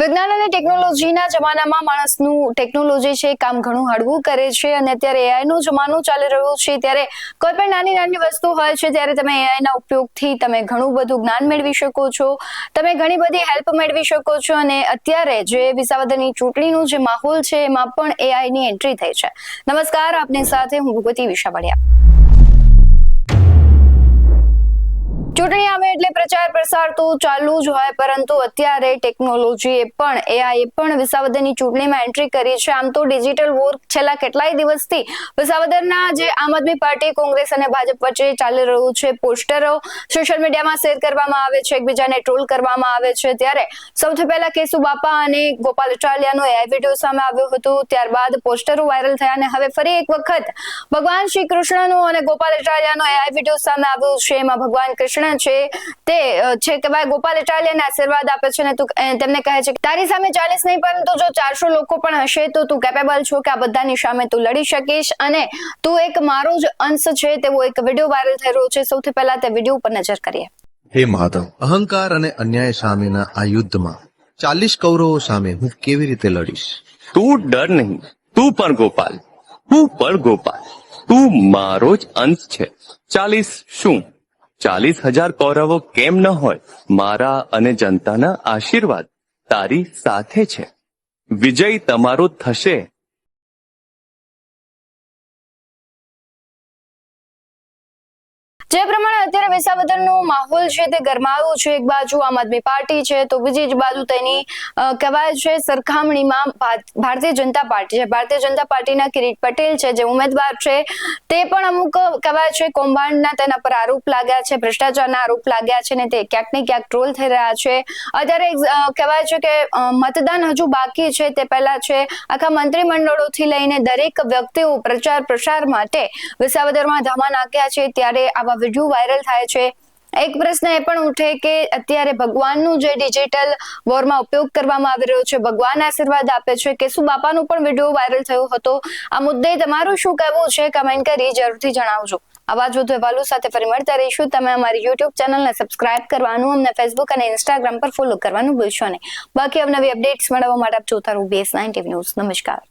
વિજ્ઞાન અને ટેકનોલોજીના જમાનામાં માણસનું ટેકનોલોજી છે કામ ઘણું હળવું કરે છે અને અત્યારે AI નો જમાનો ચાલી રહ્યો છે. ત્યારે કોઈ પણ નાની નાની વસ્તુ હોય છે ત્યારે તમે એઆઈના ઉપયોગથી તમે ઘણું બધું જ્ઞાન મેળવી શકો છો, તમે ઘણી બધી હેલ્પ મેળવી શકો છો અને અત્યારે જે વિસાવદરની ચૂંટણીનું જે માહોલ છે, એમાં પણ એઆઈની એન્ટ્રી થઈ છે. નમસ્કાર, આપની સાથે હું ભગવતી વિશાવડિયા. ચૂંટણી આવે એટલે પ્રચાર પ્રસાર તો ચાલુ જ હોય, પરંતુ અત્યારે ટેકનોલોજીએ પણ એઆઈ પણ વિસાવદરની ચૂંટણીમાં એન્ટ્રી કરી છે. આમ તો ડિજિટલ વોર છેલ્લા કેટલાય દિવસથી વિસાવદરના જે આમ આદમી પાર્ટી, કોંગ્રેસ અને ભાજપ વચ્ચે ચાલી રહ્યું છે. પોસ્ટરો સોશિયલ મીડિયામાં શેર કરવામાં આવે છે, એકબીજાને ટ્રોલ કરવામાં આવે છે. ત્યારે સૌથી પહેલા કેસુ બાપા અને ગોપાલ અચાલિયાનો એઆઈ વીડિયો સામે આવ્યો હતો. ત્યારબાદ પોસ્ટરો વાયરલ થયા અને હવે ફરી એક વખત ભગવાન શ્રી કૃષ્ણનો અને ગોપાલ અચાલિયાનો એઆઈ વીડિયો સામે આવ્યો છે. એમાં ભગવાન કૃષ્ણ છે તે છે કે ભાઈ ગોપાલ ઇટાલિયાને આશીર્વાદ આપે છે ને તું તેમને કહે છે કે તારી સામે ચાલીસ નહીં પરંતુ જો ચારસો લોકો પણ હશે તો તું કેપેબલ છો કે આ બધાની સામે તું લડી શકીશ. અને તું એક મારો જ અંશ છે તેવો એક વીડિયો વાયરલ થઈ રહ્યો છે. સૌથી પહેલા તે વીડિયો ઉપર નજર કરીએ. હે માધવ અહંકાર અને અન્યાય સામેના આ યુદ્ધમાં ચાલીસ કૌરવો સામે હું કેવી રીતે લડીશ? તું ડર નહીં. તું પણ ગોપાલ. હું પણ ગોપાલ. તું મારો જ અંશ છે. ચાલીસ શું? ચાલીસ હજાર કૌરવો કેમ ન હોય? મારા અને જનતાના આશીર્વાદ તારી સાથે છે. વિજય તમારો થશે. જે પ્રમાણે અત્યારે વિસાવદરનો માહોલ છે તે ગરમાયો છે. એક બાજુ આમ આદમી પાર્ટી છે તો બીજી જ બાજુ તેની કહેવાય છે સરખામણીમાં ભાર- ભારતીય જનતા પાર્ટી છે. ભારતીય જનતા પાર્ટીના કિરીટ પટેલ છે, જે ઉમેદવાર છે. તે પણ અમુક, કહેવાય છે, કૌભાંડના તેના પર આરોપ લાગ્યા છે, ભ્રષ્ટાચારના આરોપ લાગ્યા છે ને તે ક્યાંક ને ક્યાંક ટ્રોલ થઈ રહ્યા છે. અત્યારે કહેવાય છે કે મતદાન હજુ બાકી છે. તે પહેલા છે, આખા મંત્રીમંડળોથી લઈને દરેક વ્યક્તિઓ પ્રચાર પ્રસાર માટે વિસાવદરમાં ધામા નાખ્યા છે. ત્યારે આવા વીડિયો વાયરલ થાય છે. એક પ્રશ્ન એ પણ ઉઠે કે અત્યારે ભગવાનનું જે ડિજિટલ વોરમાં ઉપયોગ કરવામાં આવી રહ્યો છે, ભગવાન આશીર્વાદ આપે છે કે શું બાપાનું પણ વીડિયો વાયરલ થયો હતો? આ મુદ્દે તમારું શું કહેવું છે? કમેન્ટ કરી જરૂરથી જણાવજો. આવા જ વધુ અહેવાલો સાથે ફરી મળતા રહીશું. તમે અમારી યુટ્યુબ ચેનલને સબસ્ક્રાઇબ કરવાનું, અમને ફેસબુક અને ઇન્સ્ટાગ્રામ પર ફોલો કરવાનું ભૂલશો નહીં. બાકી અવનવી અપડેટ્સ મેળવવા માટે આપ જોતા રહો બીએસ નાઇન ન્યૂઝ નમસ્કાર.